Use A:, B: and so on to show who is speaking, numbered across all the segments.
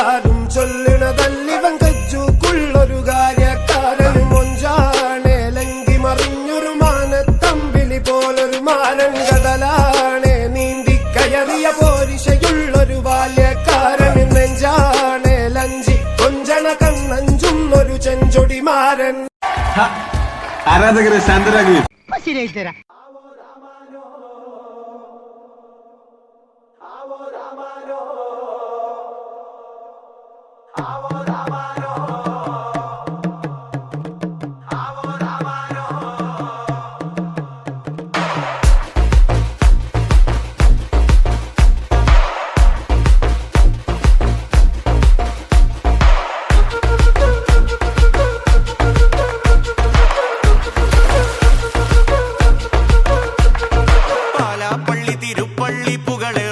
A: എല്ലാരും ചൊല്ലണതല്ലിവൻ കജ്ജുക്കുള്ളൊരു കാര്യക്കാരൻ മൊഞ്ചാണ് ലങ്കി മറിഞ്ഞൊരു മാനത്തമ്പിളി പോലൊരു മാനൻ കടലാണേ. നീന്തി കയറിയ പോരിശയുള്ളൊരു ബാല്യക്കാരൻ നെഞ്ചാണേ. ലഞ്ചി കൊഞ്ചണ കണ്ണഞ്ചും ഒരു ചെഞ്ചൊടിമാരൻ
B: ആരാധകരെ ശാന്തരാകുകയും
C: ആവോ തരാം
D: പാലാപ്പള്ളി തിരുപ്പള്ളി പുകളേറും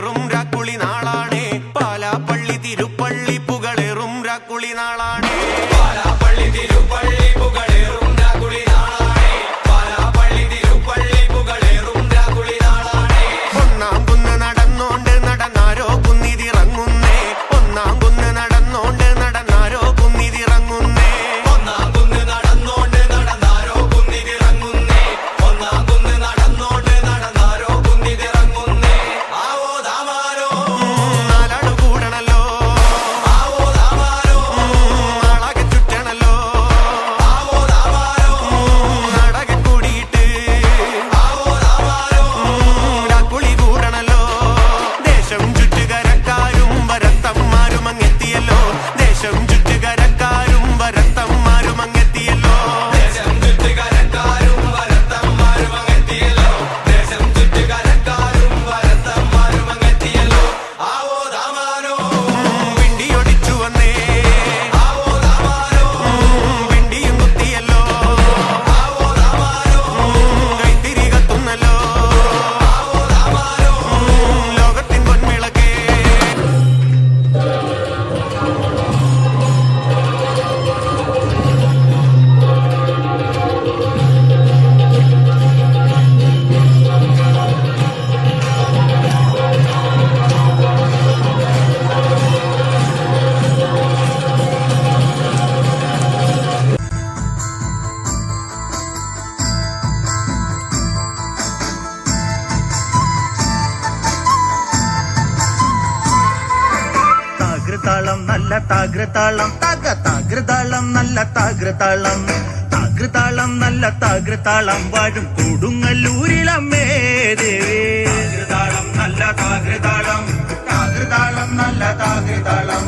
E: താകൃതാളം നല്ല താകൃതാളം. തക താകൃതാളം നല്ല താകൃതാളം. താകൃതാളം നല്ല താകൃതാളം. വാഴും കൊടുങ്ങല്ലൂരിലമ്മേ ദേവേ. താകൃതാളം നല്ല താകൃതാളം. താകൃതാളം നല്ല താകൃതാളം.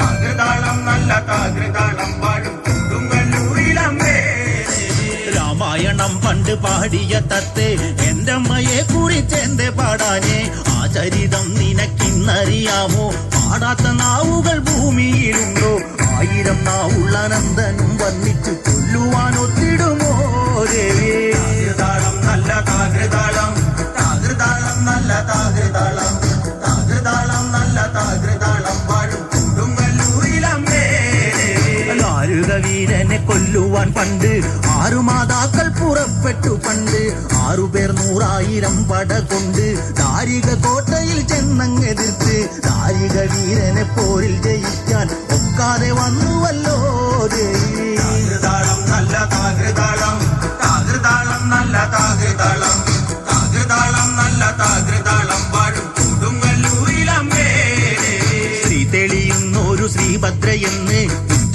E: താകൃതാളം നല്ല താകൃതാളം. രാമായണം പണ്ട് പാടിയ തത്തെ എന്റെ അമ്മയെ കുറിച്ച് എന്റെ പാടാനേ ആ ചരിതം നിനക്കിന്നറിയാമോ പാടാത്ത നാവുകൾ ഭൂമിയിലുണ്ടോ ആയിരം നാവുള്ള നന്ദനും വന്നിച്ചു വീരനെ കൊല്ലുവാൻ പണ്ട് ആറു മാതാക്കൾ പുറപ്പെട്ടു പണ്ട്. ആറുപേർ നൂറായിരം പട കൊണ്ട് ദാരിക കോട്ടയിൽ ചെന്നങ്ങെതിർത്ത് ദാരിക വീരനെ പോരിൽ ജയിക്കാൻ ഒക്കാതെ വന്നുവല്ലോ.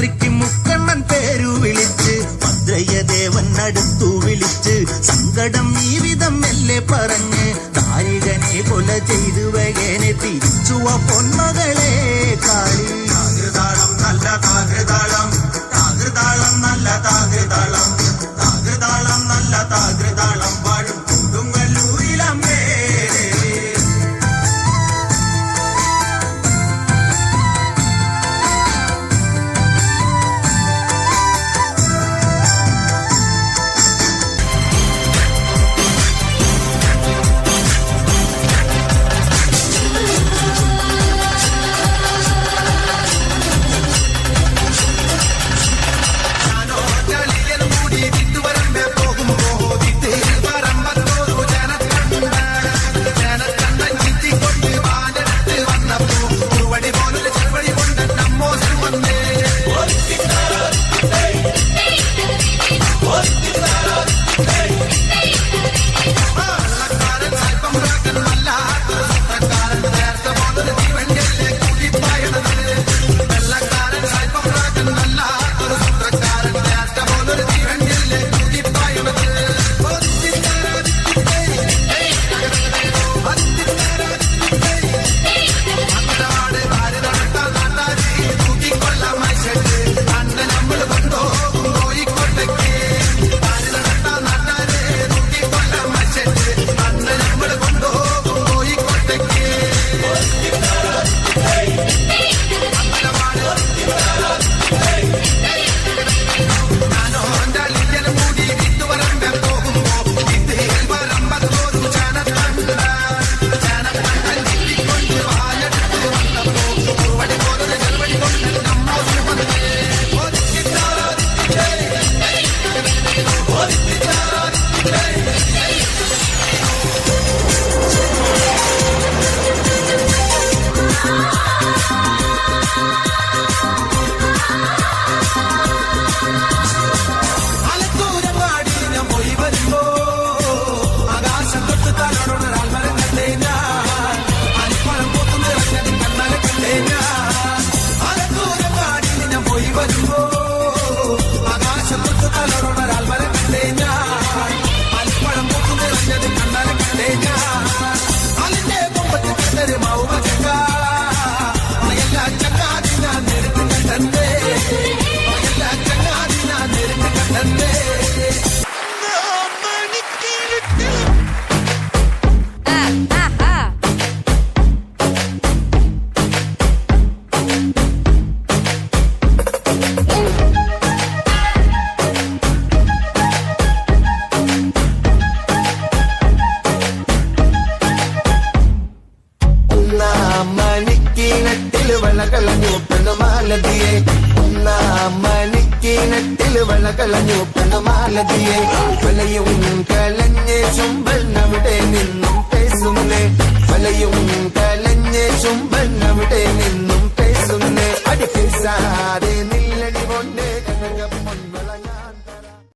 E: പുത്രിക്ക് മുക്കണ്ണൻ പേരു വിളിച്ച് ഭദ്രയദേവൻ അടുത്തു വിളിച്ച് സങ്കടം ഈ വിധം മെല്ലെ പറഞ്ഞ് താരികനെ കൊല ചെയ്തു വകേനെ തിരിച്ചുവ പൊന്മകളെ.
C: കളഞ്ഞു പെണ്ണുമാലതിയെ വലയും ചുമ്പൽ ചുംബനവിടെ നിന്നും പേസുന്നേ. വലയും ചുമ്പൽ ചുംബനവിടെ നിന്നും പേസുന്നേ. അടി പേസാതെ